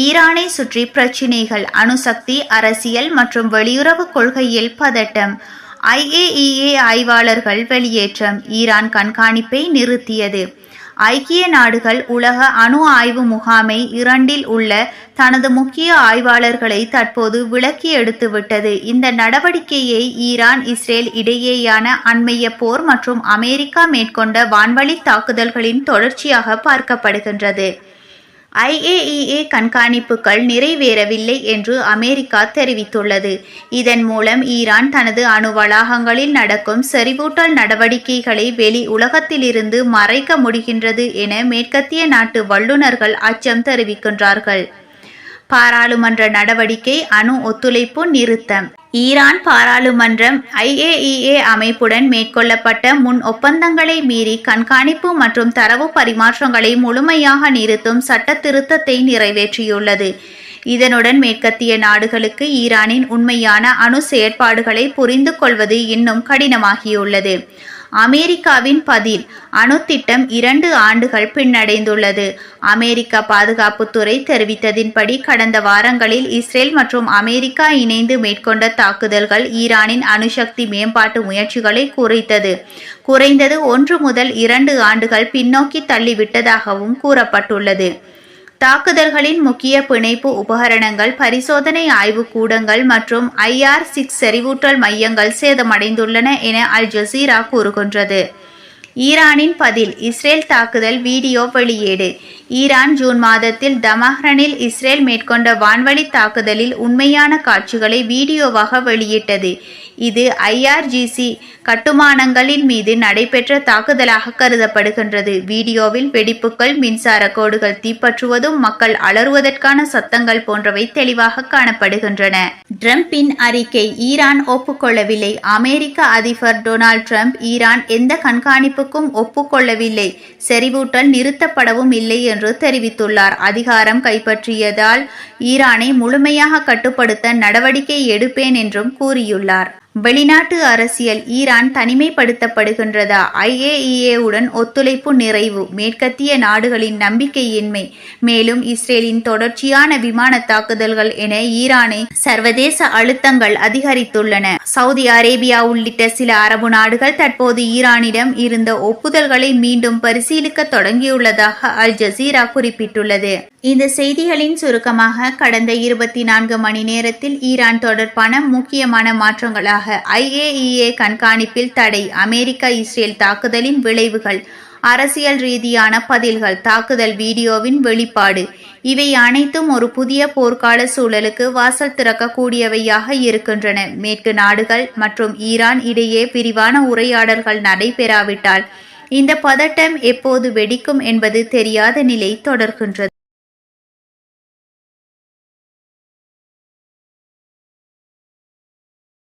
ஈரானை சுற்றி பிரச்சினைகள் அணுசக்தி அரசியல் மற்றும் வெளியுறவு கொள்கையில் பதட்டம். ஐஏஇஏ ஆய்வாளர்கள் வெளியேற்றம். ஈரான் கண்காணிப்பை நிறுத்தியது. ஐக்கிய நாடுகள் உலக அணு ஆய்வு முகாமை இரண்டில் உள்ள தனது முக்கிய ஆய்வாளர்களை தற்போது விலக்கி எடுத்துவிட்டது. இந்த நடவடிக்கையை ஈரான் இஸ்ரேல் இடையேயான அண்மைய போர் மற்றும் அமெரிக்கா மேற்கொண்ட வான்வழி தாக்குதல்களின் தொடர்ச்சியாக பார்க்கப்படுகின்றது. ஐஏஇஏ கண்காணிப்புகள் நிறைவேறவில்லை என்று அமெரிக்கா தெரிவித்துள்ளது. இதன் மூலம் ஈரான் தனது அணு வளாகங்களில் நடக்கும் செறிவூட்டல் நடவடிக்கைகளை வெளி உலகத்திலிருந்து மறைக்க முடிகின்றது என மேற்கத்திய நாட்டு வல்லுநர்கள் அச்சம் தெரிவிக்கின்றார்கள். பாராளுமன்ற நடவடிக்கை அணு ஒத்துழைப்பு நிறுத்தம். ஈரான் பாராளுமன்றம் ஐஏஇஏ அமைப்புடன் மேற்கொள்ளப்பட்ட முன் ஒப்பந்தங்களை மீறி கண்காணிப்பு மற்றும் தரவு பரிமாற்றங்களை முழுமையாக நிறுத்தும் சட்ட திருத்தத்தை நிறைவேற்றியுள்ளது. இதனுடன் மேற்கத்திய நாடுகளுக்கு ஈரானின் உண்மையான அணு செயற்பாடுகளை புரிந்து கொள்வது இன்னும் கடினமாகியுள்ளது. அமெரிக்காவின் பதில் அணு திட்டம் இரண்டு ஆண்டுகள் பின்னடைந்துள்ளது. அமெரிக்க பாதுகாப்புத்துறை தெரிவித்ததின்படி கடந்த வாரங்களில் இஸ்ரேல் மற்றும் அமெரிக்கா இணைந்து மேற்கொண்ட தாக்குதல்கள் ஈரானின் அணுசக்தி மேம்பாட்டு முயற்சிகளை குறைத்தது. குறைந்தது ஒன்று முதல் இரண்டு ஆண்டுகள் பின்னோக்கி தள்ளிவிட்டதாகவும் கூறப்பட்டுள்ளது. தாக்குதல்களின் முக்கிய பிணைப்பு உபகரணங்கள் பரிசோதனை ஆய்வு கூடங்கள் மற்றும் ஐஆர் சிக்ஸ் செறிவூட்டல் மையங்கள் சேதமடைந்துள்ளன என அல் ஜசீரா கூறுகின்றது. ஈரானின் பதில் இஸ்ரேல் தாக்குதல் வீடியோ வெளியீடு. ஈரான் ஜூன் மாதத்தில் தமஹ்ரனில் இஸ்ரேல் மேற்கொண்ட வான்வழி தாக்குதலில் உண்மையான காட்சிகளை வீடியோவாக வெளியிட்டது. இது ஐஆர்ஜிசி கட்டுமானங்களின் மீது நடைபெற்ற தாக்குதலாக கருதப்படுகின்றது. வீடியோவில் வெடிப்புகள் மின்சார கோடுகள் தீப்பற்றுவதும் மக்கள் அலறுவதற்கான சத்தங்கள் போன்றவை தெளிவாக காணப்படுகின்றன. ட்ரம்பின் அறிக்கை ஈரான் ஒப்புக்கொள்ளவில்லை. அமெரிக்க அதிபர் டொனால்ட் ட்ரம்ப் ஈரான் எந்த கண்காணிப்பு கண்காணிப்புக்கும் ஒப்புக்கொள்ளவில்லை. செறிவூட்டல் நிறுத்தப்படவும் இல்லை என்று தெரிவித்துள்ளார். அதிகாரம் கைப்பற்றியதால் ஈரானை முழுமையாக கட்டுப்படுத்த நடவடிக்கை எடுப்பேன் என்றும் கூறியுள்ளார். வெளிநாட்டு அரசியல் ஈரான் தனிமைப்படுத்தப்படுகின்றதா? ஐஏஇஏவுடன் ஒத்துழைப்பு நிறைவு மேற்கத்திய நாடுகளின் நம்பிக்கையின்மை மேலும் இஸ்ரேலின் தொடர்ச்சியான விமான தாக்குதல்கள் என ஈரானை சர்வதேச அழுத்தங்கள் அதிகரித்துள்ளன. சவுதி அரேபியா உள்ளிட்ட சில அரபு நாடுகள் தற்போது ஈரானிடம் இருந்த ஒப்புதல்களை மீண்டும் பரிசீலிக்க தொடங்கியுள்ளதாக அல் ஜசீரா குறிப்பிட்டுள்ளது. இந்த செய்திகளின் சுருக்கமாக கடந்த இருபத்தி நான்கு மணி நேரத்தில் ஈரான் தொடர்பான முக்கியமான மாற்றங்களாக ஐஏஇஏ கண்காணிப்பில் தடை அமெரிக்கா இஸ்ரேல் தாக்குதலின் விளைவுகள் அரசியல் ரீதியான பதில்கள் தாக்குதல் வீடியோவின் வெளிப்பாடு இவை அனைத்தும் ஒரு புதிய போர்க்கால சூழலுக்கு வாசல் திறக்கக்கூடியவையாக இருக்கின்றன. மேற்கு நாடுகள் மற்றும் ஈரான் இடையே விரிவான உரையாடல்கள் நடைபெறாவிட்டால் இந்த பதட்டம் எப்போது வெடிக்கும் என்பது தெரியாத நிலை தொடர்கின்றது.